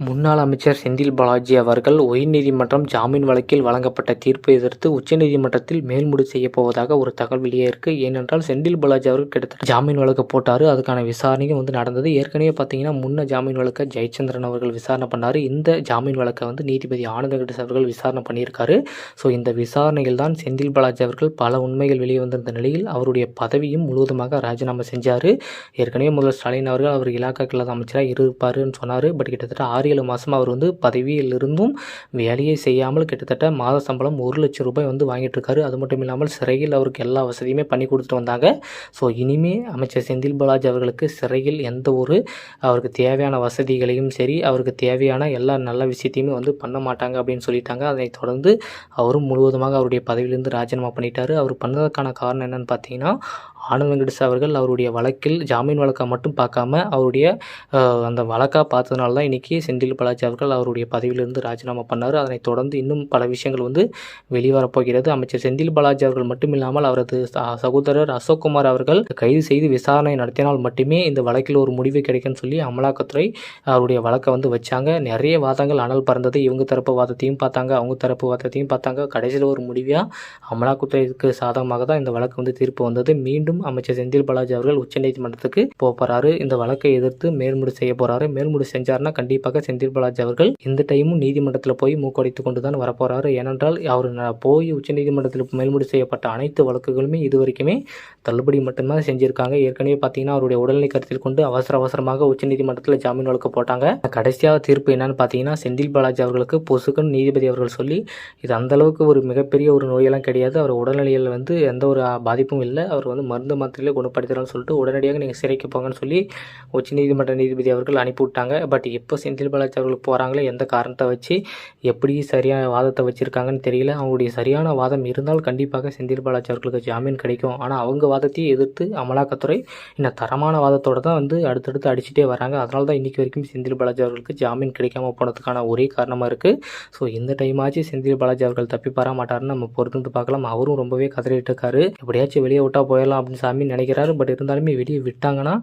முன்னாள் அமைச்சர் செந்தில் பாலாஜி அவர்கள் உயர்நீதிமன்றம் ஜாமீன் வழக்கில் வழங்கப்பட்ட தீர்ப்பை எதிர்த்து உச்சநீதிமன்றத்தில் மேல்முடி செய்யப் போவதாக ஒரு தகவல் வெளியே இருக்கு. ஏனென்றால் செந்தில் பாலாஜி அவர்கள் கிட்டத்தட்ட ஜாமீன் வழக்கு போட்டார். அதுக்கான விசாரணையும் வந்து நடந்தது. ஏற்கனவே பார்த்தீங்கன்னா முன்ன ஜாமீன் வழக்கை ஜெயச்சந்திரன் அவர்கள் விசாரணை பண்ணார். இந்த ஜாமீன் வழக்கை வந்து நீதிபதி ஆனந்த அவர்கள் விசாரணை பண்ணியிருக்காரு. ஸோ இந்த விசாரணையில் தான் செந்தில் பாலாஜி அவர்கள் பல உண்மைகள் வெளியே வந்திருந்த நிலையில் அவருடைய பதவியும் முழுவதுமாக ராஜினாமா செஞ்சார். ஏற்கனவே முதல்வர் ஸ்டாலின் அவர்கள் அவர் இலாக்காக்கள் இல்லாத அமைச்சராக இருப்பாருன்னு சொன்னார். பட் கிட்டத்தட்ட ஆறு ஏழு மாதமாக அவர் வந்து பதவியிலிருந்தும் வேலையை செய்யாமல் கிட்டத்தட்ட மாத சம்பளம் ஒரு லட்சம் ரூபாய் வந்து வாங்கிட்டு இருக்காரு. அது மட்டும் இல்லாமல் சிறையில் அவருக்கு எல்லா வசதியுமே பண்ணி கொடுத்துட்டு வந்தாங்க. ஸோ இனிமே அமைச்சர் செந்தில் பாலாஜி அவர்களுக்கு சிறையில் எந்த ஒரு அவருக்கு தேவையான வசதிகளையும் சரி அவருக்கு தேவையான எல்லா நல்ல விஷயத்தையுமே வந்து பண்ண மாட்டாங்க அப்படின்னு சொல்லிட்டாங்க. அதைத் தொடர்ந்து அவரும் முழுவதுமாக அவருடைய பதவியிலிருந்து ராஜினாமா பண்ணிட்டாரு. அவர் பண்ணதுக்கான காரணம் என்னன்னு பார்த்தீங்கன்னா ஆனந்த் வெங்கடேஷ் அவர்கள் அவருடைய வழக்கில் ஜாமீன் வழக்கை மட்டும் பார்க்காம அவருடைய அந்த வழக்காக பார்த்ததுனால தான் இன்றைக்கி செந்தில் பாலாஜி அவர்கள் அவருடைய பதவியிலிருந்து ராஜினாமா பண்ணார். அதனைத் தொடர்ந்து இன்னும் பல விஷயங்கள் வந்து வெளிவரப்போகிறது அமைச்சர் செந்தில் பாலாஜி அவர்கள் மட்டும் இல்லாமல் அவரது சகோதரர் அசோக்குமார் அவர்கள் கைது செய்து விசாரணை நடத்தினால் மட்டுமே இந்த வழக்கில் ஒரு முடிவு கிடைக்கும்னு சொல்லி அமலாக்கத்துறை அவருடைய வழக்கை வந்து வச்சாங்க. நிறைய வாதங்கள் அனல் பறந்தது. இவங்க தரப்பு வாதத்தையும் பார்த்தாங்க. அவங்க தரப்பு வாதத்தையும் பார்த்தாங்க. கடைசியில் ஒரு முடிவாக அமலாக்கத்துறைக்கு சாதகமாக தான் இந்த வழக்கு வந்து தீர்ப்பு வந்தது. மீண்டும் அமைச்சர் செந்தில் பாலாஜி அவர்கள் உச்சநீதிமன்றத்துக்கு போக போறாரு. இந்த வழக்கை எதிர்த்து மேல்முடி செய்ய போறாரு. மேல்முடி செஞ்சார்னா கண்டிப்பாக செந்தில் பாலாஜி அவர்கள் இந்த டைமும் நீதிமன்றத்தில் போய் மூக்கடித்து கொண்டு தான் வரப்போறாரு. ஏனென்றால் அவர் போய் உச்சநீதிமன்றத்தில் மேல்முடி செய்யப்பட்ட அனைத்து வழக்குகளுமே இது வரைக்குமே தள்ளுபடி மட்டும்தான் செஞ்சிருக்காங்க. ஏற்கனவே பார்த்தீங்கன்னா அவருடைய உடல்நிலை கருத்தில் கொண்டு அவசர அவசரமாக உச்சநீதிமன்றத்தில் ஜாமீன் வழக்கு போட்டாங்க. கடைசியாக தீர்ப்பு என்னன்னு பார்த்தீங்கன்னா செந்தில் பாலாஜி அவர்களுக்கு பொசுக்குன்னு நீதிபதி அவர்கள் சொல்லி இது அந்த அளவுக்கு ஒரு மிகப்பெரிய ஒரு நோயெல்லாம் கிடையாது. அவர் உடல்நிலையில் வந்து எந்த ஒரு பாதிப்பும் இல்லை. அவர் வந்து மருந்து மாத்திரையிலே குணப்படுத்துகிறான்னு சொல்லிட்டு உடனடியாக நீங்கள் சிறைக்கு போங்கன்னு சொல்லி உச்சநீதிமன்ற நீதிபதி அவர்கள் அனுப்பிவிட்டாங்க. பட் எப்போ செந்தில் பாலாஜி அவர்கள் போகிறாங்களோ எந்த காரணத்தை வச்சு எப்படி சரியான வாதத்தை வச்சுருக்காங்கன்னு தெரியல. அவங்களுடைய சரியான வாதம் இருந்தால் கண்டிப்பாக செந்தில் பாலாச்சாரர்களுக்கு அவர்களுக்கு ஜாமீன் கிடைக்கும். ஆனால் அவங்க வாதத்தையும் எதிர்த்து அமலாக்கத்துறை இன்னும் தரமான வாதத்தோடு தான் வந்து அடுத்தடுத்து அடிச்சுட்டே வராங்க. அதனால தான் இன்றைக்கி வரைக்கும் செந்தில் பாலாஜி அவர்களுக்கு ஜாமீன் கிடைக்காம போனதுக்கான ஒரே காரணமாக இருக்குது ஸோ இந்த டைம் ஆச்சு செந்தில் பாலாஜி அவர்கள் தப்பி பார மாட்டார்னு நம்ம பொறுத்து பார்க்கலாம். அவரும் ரொம்பவே கதறிட்டு இருக்காரு. எப்படியாச்சும் வெளியே விட்டா போயிடலாம் அப்படின்னு சாமி நினைக்கிறாரு. பட் இருந்தாலுமே வெளியே விட்டாங்கன்னா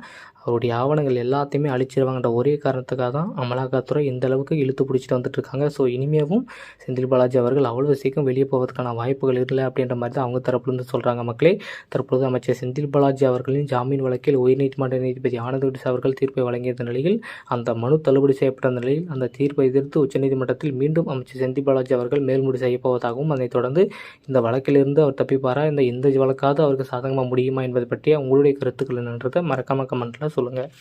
அவருடைய ஆவணங்கள் எல்லாத்தையுமே அழிச்சிருவாங்கன்ற ஒரே காரணத்துக்காக தான் அமலாக்கத்துறை இந்த அளவுக்கு இழுத்து பிடிச்சிட்டு வந்துட்டு இருக்காங்க ஸோ இனிமேவும் செந்தில் பாலாஜி அவர்கள் அவ்வளவு சீக்கிரம் வெளியே போவதற்கான வாய்ப்புகள் இல்லை அப்படின்ற மாதிரி தான் அவங்க தரப்புலேருந்து சொல்கிறாங்க மக்களே. தற்பொழுது அமைச்சர் செந்தில் பாலாஜி அவர்களின் ஜாமீன் வழக்கில் உயர்நீதிமன்ற நீதிபதி ஆனந்த் அவர்கள் தீர்ப்பை வழங்கியிருந்த நிலையில் அந்த மனு தள்ளுபடி செய்யப்பட்ட நிலையில் அந்த தீர்ப்பை எதிர்த்து உச்சநீதிமன்றத்தில் மீண்டும் அமைச்சர் செந்தில் பாலாஜி அவர்கள் மேல்முடி செய்யப்போவதாகவும் அதைத் தொடர்ந்து இந்த வழக்கிலிருந்து அவர் தப்பிப்பாரா? இந்த இந்த வழக்காவது அவருக்கு சாதகமாக முடியுமா என்பது பற்றி உங்களுடைய கருத்துக்கள் என்னன்றதை மறக்காம கமெண்ட்டில் சொல்லுங்கள்